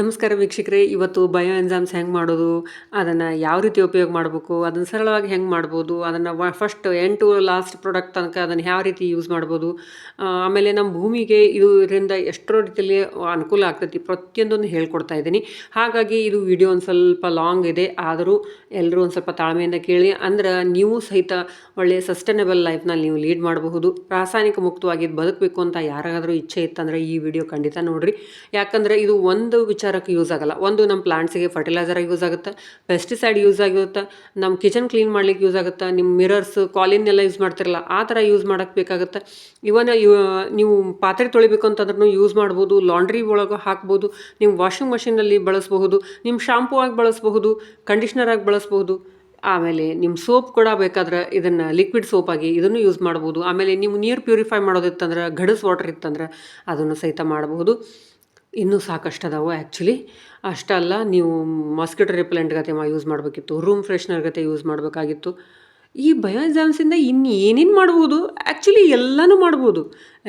ನಮಸ್ಕಾರ ವೀಕ್ಷಕರೇ, ಇವತ್ತು ಬಯೋ ಎನ್ಸಾಮ್ಸ್ ಹೆಂಗೆ ಮಾಡೋದು, ಅದನ್ನು ಯಾವ ರೀತಿ ಉಪಯೋಗ ಮಾಡಬೇಕು, ಅದನ್ನು ಸರಳವಾಗಿ ಹೆಂಗೆ ಮಾಡ್ಬೋದು, ಅದನ್ನು ಫಸ್ಟ್ ಎಂಟು ಲಾಸ್ಟ್ ಪ್ರಾಡಕ್ಟ್ ತನಕ ಅದನ್ನು ಯಾವ ರೀತಿ ಯೂಸ್ ಮಾಡ್ಬೋದು ಆಮೇಲೆ ನಮ್ಮ ಭೂಮಿಗೆ ಇದು ಇದರಿಂದ ಎಷ್ಟೋ ರೀತಿಯಲ್ಲಿ ಅನುಕೂಲ ಆಗ್ತೈತಿ ಪ್ರತಿಯೊಂದನ್ನು ಹೇಳ್ಕೊಡ್ತಾ ಇದ್ದೀನಿ. ಹಾಗಾಗಿ ಇದು ವಿಡಿಯೋ ಒಂದು ಸ್ವಲ್ಪ ಲಾಂಗ್ ಇದೆ, ಆದರೂ ಎಲ್ಲರೂ ಒಂದು ಸ್ವಲ್ಪ ತಾಳ್ಮೆಯಿಂದ ಕೇಳಿ, ಅಂದ್ರೆ ನೀವು ಸಹಿತ ಒಳ್ಳೆಯ ಸಸ್ಟೈನಬಲ್ ಲೈಫ್ನಲ್ಲಿ ನೀವು ಲೀಡ್ ಮಾಡಬಹುದು. ರಾಸಾಯನಿಕ ಮುಕ್ತವಾಗಿ ಬದುಕಬೇಕು ಅಂತ ಯಾರಾದರೂ ಇಚ್ಛೆ ಇತ್ತಂದರೆ ಈ ವಿಡಿಯೋ ಖಂಡಿತ ನೋಡಿರಿ. ಯಾಕಂದರೆ ಇದು ಒಂದು ವಿಚಾರಕ್ಕೆ ಯೂಸ್ ಆಗಲ್ಲ. ಒಂದು ನಮ್ಮ ಪ್ಲಾಂಟ್ಸಿಗೆ ಫರ್ಟಿಲೈಸರ್ ಯೂಸ್ ಆಗುತ್ತೆ ಪೆಸ್ಟಿಸೈಡ್ ಯೂಸ್ ಆಗಿರುತ್ತೆ ನಮ್ಮ ಕಿಚನ್ ಕ್ಲೀನ್ ಮಾಡ್ಲಿಕ್ಕೆ ಯೂಸ್ ಆಗುತ್ತೆ ನಿಮ್ಮ ಮಿರರ್ಸ್ ಕಾಲಿನ್ ಎಲ್ಲ ಯೂಸ್ ಮಾಡ್ತಿರಲ್ಲ, ಆ ಥರ ಯೂಸ್ ಮಾಡೋಕ್ಕೆ ಬೇಕಾಗುತ್ತೆ. ಇವನ್ ನೀವು ಪಾತ್ರೆ ತೊಳಿಬೇಕು ಅಂತಂದ್ರೂ ಯೂಸ್ ಮಾಡ್ಬೋದು ಲಾಂಡ್ರಿ ಒಳಗೆ ಹಾಕ್ಬೋದು, ನೀವು ವಾಷಿಂಗ್ ಮಷಿನಲ್ಲಿ ಬಳಸಬಹುದು ನಿಮ್ಮ ಶಾಂಪೂ ಆಗಿ ಬಳಸಬಹುದು ಕಂಡೀಷ್ನರ್ ಆಗಿ ಬಳಸಬಹುದು, ಆಮೇಲೆ ನಿಮ್ಮ ಸೋಪ್ ಕೂಡ ಬೇಕಾದ್ರೆ ಇದನ್ನು ಲಿಕ್ವಿಡ್ ಸೋಪ್ ಆಗಿ ಇದನ್ನು ಯೂಸ್ ಮಾಡ್ಬೋದು. ಆಮೇಲೆ ನೀವು ನೀರು ಪ್ಯೂರಿಫೈ ಮಾಡೋದಿತ್ತಂದ್ರೆ, ಗಡಸ್ ವಾಟರ್ ಇತ್ತಂದ್ರೆ, ಅದನ್ನು ಸಹಿತ ಮಾಡಬಹುದು. ಇನ್ನೂ ಸಾಕಷ್ಟು ಅದಾವೆ ಆ್ಯಕ್ಚುಲಿ ಅಷ್ಟಲ್ಲ, ನೀವು ಮಾಸ್ಕಿಟೋ ರಿಪೆಲೆಂಟ್ ಗತೆ ಯೂಸ್ ಮಾಡಬೇಕಿತ್ತು ರೂಮ್ ಫ್ರೆಶ್ನರ್ ಗತೆ ಯೂಸ್ ಮಾಡಬೇಕಾಗಿತ್ತು. ಈ ಬಯೋ ಎಕ್ಸಾಮ್ಸಿಂದ ಇನ್ನು ಏನೇನು ಮಾಡ್ಬೋದು? ಆ್ಯಕ್ಚುಲಿ ಎಲ್ಲನೂ ಮಾಡ್ಬೋದು.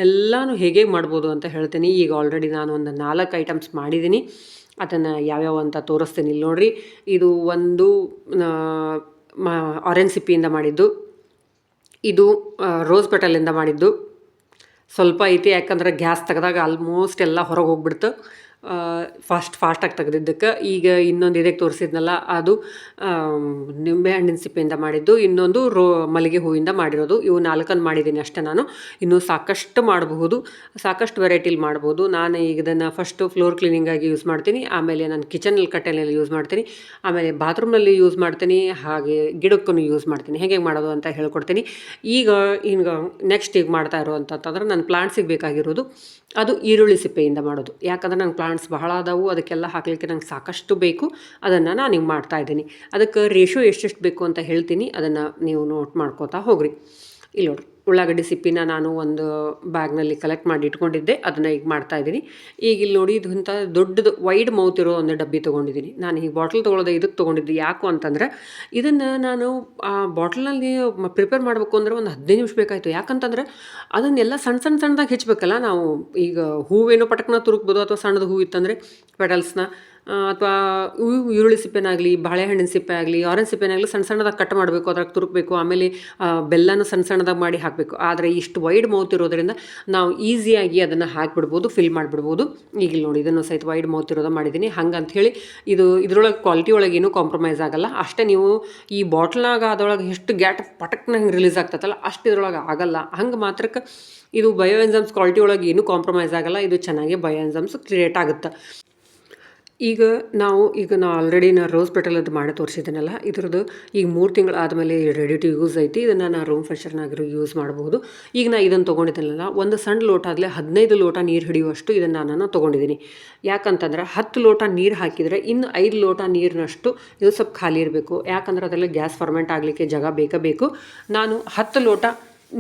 ಎಲ್ಲನೂ ಹೇಗೆ ಮಾಡ್ಬೋದು ಅಂತ ಹೇಳ್ತೀನಿ. ಈಗ ಆಲ್ರೆಡಿ ನಾನು ಒಂದು ನಾಲ್ಕು ಐಟಮ್ಸ್ ಮಾಡಿದ್ದೀನಿ. ಅದನ್ನು ಯಾವ್ಯಾವ ಅಂತ ತೋರಿಸ್ತೀನಿ ಇಲ್ಲಿ ನೋಡ್ರಿ. ಇದು ಒಂದು ಆರೆಂಜ್ ಸಿಪ್ಪಿಯಿಂದ ಮಾಡಿದ್ದು. ಇದು ರೋಸ್ ಪೆಟಲಿಂದ ಮಾಡಿದ್ದು. ಸ್ವಲ್ಪ ಐತಿ ಯಾಕಂದ್ರೆ ಗ್ಯಾಸ್ ತೆಗೆದಾಗ ಆಲ್ಮೋಸ್ಟ್ ಎಲ್ಲ ಹೊರಗೆ ಹೋಗ್ಬಿಡ್ತು. ಫಾಸ್ಟ್ ಫಾಸ್ಟಾಗಿ ತೆಗೆದಿದ್ದಕ್ಕೆ. ಈಗ ಇನ್ನೊಂದು ಇದಕ್ಕೆ ತೋರಿಸಿದ್ನಲ್ಲ, ಅದು ನಿಂಬೆ ಹಣ್ಣಿನ ಸಿಪ್ಪೆಯಿಂದ ಮಾಡಿದ್ದು, ಇನ್ನೊಂದು ರೋ, ಮಲ್ಲಿಗೆ ಹೂವಿಂದ ಮಾಡಿರೋದು. ಇವು ನಾಲ್ಕನ್ನು ಮಾಡಿದ್ದೀನಿ ಅಷ್ಟೇ ನಾನು. ಇನ್ನೂ ಸಾಕಷ್ಟು ಮಾಡಬಹುದು, ಸಾಕಷ್ಟು ವೆರೈಟಿಲಿ ಮಾಡ್ಬೋದು ನಾನು ಈಗ ಇದನ್ನು ಫಸ್ಟು ಫ್ಲೋರ್ ಕ್ಲೀನಿಂಗಾಗಿ ಯೂಸ್ ಮಾಡ್ತೀನಿ. ಆಮೇಲೆ ನಾನು ಕಿಚನಲ್ಲಿ ಕಟ್ಟೆನಲ್ಲಿ ಯೂಸ್ ಮಾಡ್ತೀನಿ. ಆಮೇಲೆ ಬಾತ್ರೂಮ್ನಲ್ಲಿ ಯೂಸ್ ಮಾಡ್ತೀನಿ. ಹಾಗೆ ಗಿಡಕ್ಕೂ ಯೂಸ್ ಮಾಡ್ತೀನಿ. ಹೇಗೆ ಮಾಡೋದು ಅಂತ ಹೇಳ್ಕೊಡ್ತೀನಿ. ಈಗ ಈಗ ನೆಕ್ಸ್ಟ್ ಈಗ ಮಾಡ್ತಾ ಇರೋವಂಥತ್ತಂದ್ರೆ ನನ್ನ ಪ್ಲಾಂಟ್ಸಿಗೆ ಬೇಕಾಗಿರೋದು ಅದು ಈರುಳ್ಳಿ ಸಿಪ್ಪೆಯಿಂದ ಮಾಡೋದು. ಯಾಕಂದ್ರೆ ನಂಗೆ ಪ್ಲಾಂಟ್ಸ್ ಬಹಳ ಅದಾವು, ಅದಕ್ಕೆಲ್ಲ ಹಾಕಲಿಕ್ಕೆ ನಂಗೆ ಸಾಕಷ್ಟು ಬೇಕು. ಅದನ್ನು ನಾನು ಹಿಂಗೆ ಮಾಡ್ತಾ ಇದ್ದೀನಿ. ಅದಕ್ಕೆ ರೇಷೋ ಎಷ್ಟೆಷ್ಟು ಬೇಕು ಅಂತ ಹೇಳ್ತೀನಿ. ಅದನ್ನು ನೀವು ನೋಟ್ ಮಾಡ್ಕೋತಾ ಹೋಗ್ರಿ. ಇಲ್ಲಿ ನೋಡ್ರಿ. ಉಳ್ಳಾಗಡ್ಡಿ ಸಿಪ್ಪಿನ ನಾನು ಒಂದು ಬ್ಯಾಗ್ನಲ್ಲಿ ಕಲೆಕ್ಟ್ ಮಾಡಿ ಇಟ್ಕೊಂಡಿದ್ದೆ, ಅದನ್ನು ಈಗ ಮಾಡ್ತಾ ಇದ್ದೀನಿ. ಈಗ ಇಲ್ಲಿ ನೋಡಿ ಇದು ಇಂಥ ದೊಡ್ಡದು ವೈಡ್ ಮೌತ್ ಇರೋ ಒಂದು ಡಬ್ಬಿ ತೊಗೊಂಡಿದ್ದೀನಿ. ನಾನು ಈಗ ಬಾಟಲ್ ತೊಗೊಳೋದು ಇದಕ್ಕೆ ತೊಗೊಂಡಿದ್ದು ಯಾಕು ಅಂತಂದರೆ, ಇದನ್ನು ನಾನು, ಆ ಬಾಟಲ್ನಲ್ಲಿ ಪ್ರಿಪೇರ್ ಮಾಡಬೇಕು ಅಂದರೆ ಒಂದು ಹದಿನೈದು ನಿಮಿಷ ಬೇಕಾಯಿತು. ಯಾಕಂತಂದ್ರೆ ಅದನ್ನೆಲ್ಲ ಸಣ್ಣ ಸಣ್ಣ ಸಣ್ಣದಾಗಿ ಹೆಚ್ಚಬೇಕಲ್ಲ ನಾವು. ಈಗ ಹೂವೇನೋ ಪಟಕ್ನ ತುರುಕ್ಬೋದು ಅಥವಾ ಸಣ್ಣದು ಹೂವು ಇತ್ತಂದರೆ ಪೆಟಲ್ಸ್ನ ಅಥವಾ ಈರುಳ್ಳಿ ಸಿಪ್ಪೆನಾಗಲಿ, ಬಾಳೆಹಣ್ಣಿನ ಸಿಪ್ಪೆ ಆಗಲಿ ಆರೆಂಜ್ ಸಿಪ್ಪೆನಾಗಲಿ ಸಣ್ಣ ಸಣ್ಣದಾಗ ಕಟ್ ಮಾಡಬೇಕು, ಅದ್ರಾಗ ತುರುಕಬೇಕು, ಆಮೇಲೆ ಬೆಲ್ಲನ ಸಣ್ಣ ಸಣ್ಣದಾಗ ಮಾಡಿ ಹಾಕಬೇಕು. ಆದರೆ ಇಷ್ಟು ವೈಡ್ ಮೌತ್ ಇರೋದರಿಂದ ನಾವು ಈಸಿಯಾಗಿ ಅದನ್ನು ಹಾಕಿಬಿಡ್ಬೋದು ಫಿಲ್ ಮಾಡಿಬಿಡ್ಬೋದು. ಈಗ ನೋಡಿ, ಇದನ್ನು ಸಹಿತ ವೈಡ್ ಮೌತ್ ಇರೋದು ಮಾಡಿದ್ದೀನಿ. ಹಂಗಂತ ಹೇಳಿ, ಇದು ಇದರೊಳಗೆ ಕ್ವಾಲಿಟಿ ಒಳಗೆ ಏನೂ ಕಾಂಪ್ರಮೈಸ್ ಆಗಲ್ಲ. ಅಷ್ಟೇ ನೀವು ಈ ಬಾಟ್ಲ್ನಾಗ ಅದರೊಳಗೆ ಎಷ್ಟು ಗ್ಯಾಟ್ ಪಟಕ್ನ ಹಿಂಗೆ ರಿಲೀಸ್ ಆಗ್ತೈತಲ್ಲ ಅಷ್ಟು ಇದ್ರೊಳಗೆ ಆಗಲ್ಲ. ಹಂಗೆ ಮಾತ್ರಕ್ಕೆ ಇದು ಬಯೋ ಎನ್ಸಮ್ಸ್ ಕ್ವಾಲಿಟಿ ಒಳಗೆ ಏನೂ ಕಾಂಪ್ರಮೈಸ್ ಆಗಲ್ಲ. ಇದು ಚೆನ್ನಾಗಿ ಬಯೋ ಎನ್ಸಮ್ಸ್ ಕ್ರಿಯೇಟ್ ಆಗುತ್ತೆ. ಈಗ ನಾವು, ಈಗ ನಾ ಆಲ್ರೆಡಿ ನಾ ರೋಸ್ ಅದು ಮಾಡಿ ತೋರಿಸಿದ್ದೀನಲ್ಲ ಇದ್ರದ್ದು ಈಗ ಮೂರು ತಿಂಗಳು ಆದಮೇಲೆ ರೆಡಿ ಟು ಯೂಸ್ ಐತಿ, ಇದನ್ನು ನಾನು ರೂಮ್ ಫ್ರೆಶರ್ನಾಗಿರೋ ಯೂಸ್ ಮಾಡಬಹುದು ಈಗ ನಾ ಇದನ್ನು ತೊಗೊಂಡಿದ್ದೀನಲ್ಲ ಒಂದು ಸಣ್ಣ ಲೋಟ ಆಗಲೇ ಹದಿನೈದು ಲೋಟ ನೀರು ಹಿಡಿಯುವಷ್ಟು ಇದನ್ನು ನಾನು ತೊಗೊಂಡಿದ್ದೀನಿ ಯಾಕಂತಂದ್ರೆ ಹತ್ತು ಲೋಟ ನೀರು ಹಾಕಿದರೆ ಇನ್ನು ಐದು ಲೋಟ ನೀರಿನಷ್ಟು ಇದು ಸ್ವಲ್ಪ ಖಾಲಿ ಇರಬೇಕು. ಯಾಕಂದ್ರೆ ಅದರಲ್ಲಿ ಗ್ಯಾಸ್ ಫರ್ಮೆಂಟ್ ಆಗಲಿಕ್ಕೆ ಜಾಗ ಬೇಕೇ ಬೇಕು. ನಾನು ಹತ್ತು ಲೋಟ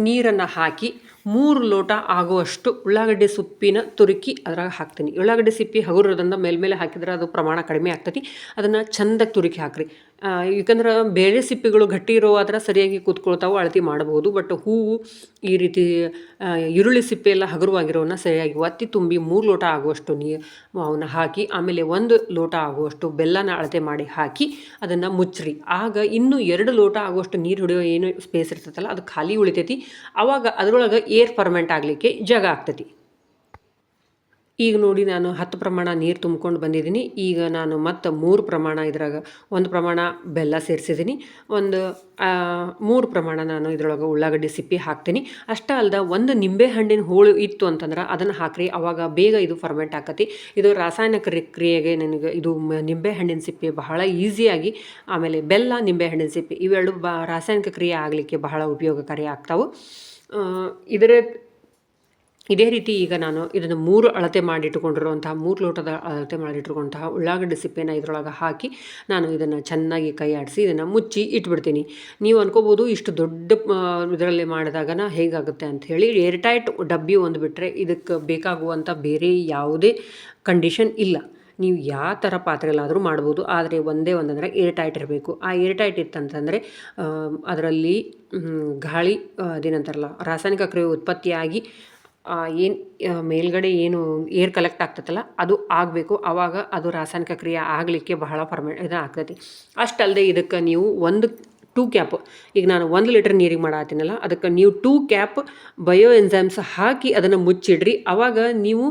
ನೀರನ್ನು ಹಾಕಿ ಮೂರು ಲೋಟ ಆಗುವಷ್ಟು ಉಳ್ಳಾಗಡ್ಡೆ ಸೊಪ್ಪಿನ ತುರುಕಿ ಅದ್ರಾಗ ಹಾಕ್ತೀನಿ. ಉಳ್ಳಾಗಡ್ಡಿ ಸಿಪ್ಪಿ ಹಗುರದಿಂದ ಮೇಲ್ಮೇಲೆ ಹಾಕಿದ್ರೆ ಅದು ಪ್ರಮಾಣ ಕಡಿಮೆ ಆಗ್ತೈತಿ. ಅದನ್ನು ಚಂದಕ್ಕೆ ತುರುಕಿ ಹಾಕ್ರಿ. ಯಾಕಂದ್ರೆ ಬೇರೆ ಸಿಪ್ಪಿಗಳು ಗಟ್ಟಿ ಇರೋ ಥರ ಸರಿಯಾಗಿ ಕೂತ್ಕೊಳ್ತಾವೆ ಅಳತಿ ಮಾಡಬಹುದು ಬಟ್ ಹೂವು ಈ ರೀತಿ ಈರುಳ್ಳಿ ಸಿಪ್ಪೆ ಎಲ್ಲ ಹಗುರವಾಗಿರೋವನ್ನ ಸರಿಯಾಗಿ ಒತ್ತಿ ತುಂಬಿ ಮೂರು ಲೋಟ ಆಗುವಷ್ಟು ನೀರು ಅವನ್ನ ಹಾಕಿ, ಆಮೇಲೆ ಒಂದು ಲೋಟ ಆಗುವಷ್ಟು ಬೆಲ್ಲನ ಅಳತೆ ಮಾಡಿ ಹಾಕಿ ಅದನ್ನು ಮುಚ್ಚ್ರಿ. ಆಗ ಇನ್ನೂ ಎರಡು ಲೋಟ ಆಗುವಷ್ಟು ನೀರು ಹಿಡಿಯೋ ಏನು ಸ್ಪೇಸ್ ಇರ್ತೈತಲ್ಲ, ಅದು ಖಾಲಿ ಉಳಿತೈತಿ. ಆವಾಗ ಅದರೊಳಗೆ ಏರ್ ಫರ್ಮೆಂಟ್ ಆಗಲಿಕ್ಕೆ ಜಾಗ ಆಗ್ತೈತಿ. ಈಗ ನೋಡಿ ನಾನು ಹತ್ತು ಪ್ರಮಾಣ ನೀರು ತುಂಬ್ಕೊಂಡು ಬಂದಿದ್ದೀನಿ. ಈಗ ನಾನು ಮತ್ತೆ ಮೂರು ಪ್ರಮಾಣ ಇದ್ರಾಗ ಒಂದು ಪ್ರಮಾಣ ಬೆಲ್ಲ ಸೇರಿಸಿದ್ದೀನಿ. ಒಂದು ಮೂರು ಪ್ರಮಾಣ ನಾನು ಇದ್ರೊಳಗೆ ಉಳ್ಳಾಗಡ್ಡಿ ಸಿಪ್ಪಿ ಹಾಕ್ತೀನಿ. ಅಷ್ಟೇ ಅಲ್ಲದೆ ಒಂದು ನಿಂಬೆ ಹಣ್ಣಿನ ಹೋಳು ಇತ್ತು ಅಂತಂದ್ರೆ ಅದನ್ನು ಹಾಕ್ರಿ. ಅವಾಗ ಬೇಗ ಇದು ಫರ್ಮೆಂಟ್ ಆಕತಿ. ಇದು ರಾಸಾಯನಿಕ ಕ್ರಿಯೆಗೆ ನನಗೆ ಇದು ನಿಂಬೆ ಹಣ್ಣಿನ ಸಿಪ್ಪೆ ಬಹಳ ಈಸಿಯಾಗಿ ಆಮೇಲೆ ಬೆಲ್ಲ, ನಿಂಬೆ ಹಣ್ಣಿನ ಸಿಪ್ಪೆ ಇವೆರಡು ಬ, ರಾಸಾಯನಿಕ ಕ್ರಿಯೆ ಆಗಲಿಕ್ಕೆ ಬಹಳ ಉಪಯೋಗಕಾರಿ ಆಗ್ತಾವೆ. ಇದರ ಇದೇ ರೀತಿ ಈಗ ನಾನು ಇದನ್ನು ಮೂರು ಅಳತೆ ಮಾಡಿಟ್ಟುಕೊಂಡಿರುವಂತಹ ಮೂರು ಲೋಟದ ಅಳತೆ ಮಾಡಿಟ್ಟುಕೊಂತಹ ಉಳ್ಳಾಗಡ್ಡೆ ಸಿಪ್ಪೆನ ಇದರೊಳಗೆ ಹಾಕಿ ನಾನು ಇದನ್ನು ಚೆನ್ನಾಗಿ ಕೈ ಆಡಿಸಿ ಇದನ್ನು ಮುಚ್ಚಿ ಇಟ್ಬಿಡ್ತೀನಿ. ನೀವು ಅನ್ಕೋಬೋದು ಇಷ್ಟು ದೊಡ್ಡ ಇದರಲ್ಲಿ ಮಾಡಿದಾಗನ ಹೇಗಾಗುತ್ತೆ ಅಂತ ಹೇಳಿ ಏರ್ಟೈಟ್ ಡಬ್ಬಿ ಒಂದು ಬಿಟ್ಟರೆ ಇದಕ್ಕೆ ಬೇಕಾಗುವಂಥ ಬೇರೆ ಯಾವುದೇ ಕಂಡೀಷನ್ ಇಲ್ಲ. ನೀವು ಯಾವ ಥರ ಪಾತ್ರೆಲಾದರೂ ಮಾಡ್ಬೋದು, ಆದರೆ ಒಂದೇ ಒಂದಂದರೆ ಏರ್ಟೈಟ್ ಇರಬೇಕು. ಆ ಏರ್ಟೈಟ್ ಇತ್ತಂತಂದರೆ ಅದರಲ್ಲಿ ಗಾಳಿ ಅದೇನಂತಾರಲ್ಲ, ರಾಸಾಯನಿಕ ಕ್ರಿಯೆ ಉತ್ಪತ್ತಿಯಾಗಿ ಏನು ಮೇಲ್ಗಡೆ ಏನು ಏರ್ ಕಲೆಕ್ಟ್ ಆಗ್ತೈತಲ್ಲ ಅದು ಆಗಬೇಕು. ಆವಾಗ ಅದು ರಾಸಾಯನಿಕ ಕ್ರಿಯೆ ಆಗಲಿಕ್ಕೆ ಬಹಳ ಪರ್ಮೆ ಇದು ಆಗ್ತೈತಿ ಅಷ್ಟಲ್ಲದೆ ಇದಕ್ಕೆ ನೀವು ಒಂದು ಟೂ ಕ್ಯಾಪ್ ಈಗ ನಾನು ಒಂದು ಲೀಟ್ರ್ ನೀರಿಗೆ ಮಾಡತ್ತೀನಲ್ಲ ಅದಕ್ಕೆ ನೀವು ಟೂ ಕ್ಯಾಪ್ ಬಯೋ ಎನ್ಸೈಮ್ಸ್ ಹಾಕಿ ಅದನ್ನು ಮುಚ್ಚಿಡ್ರಿ. ಆವಾಗ ನೀವು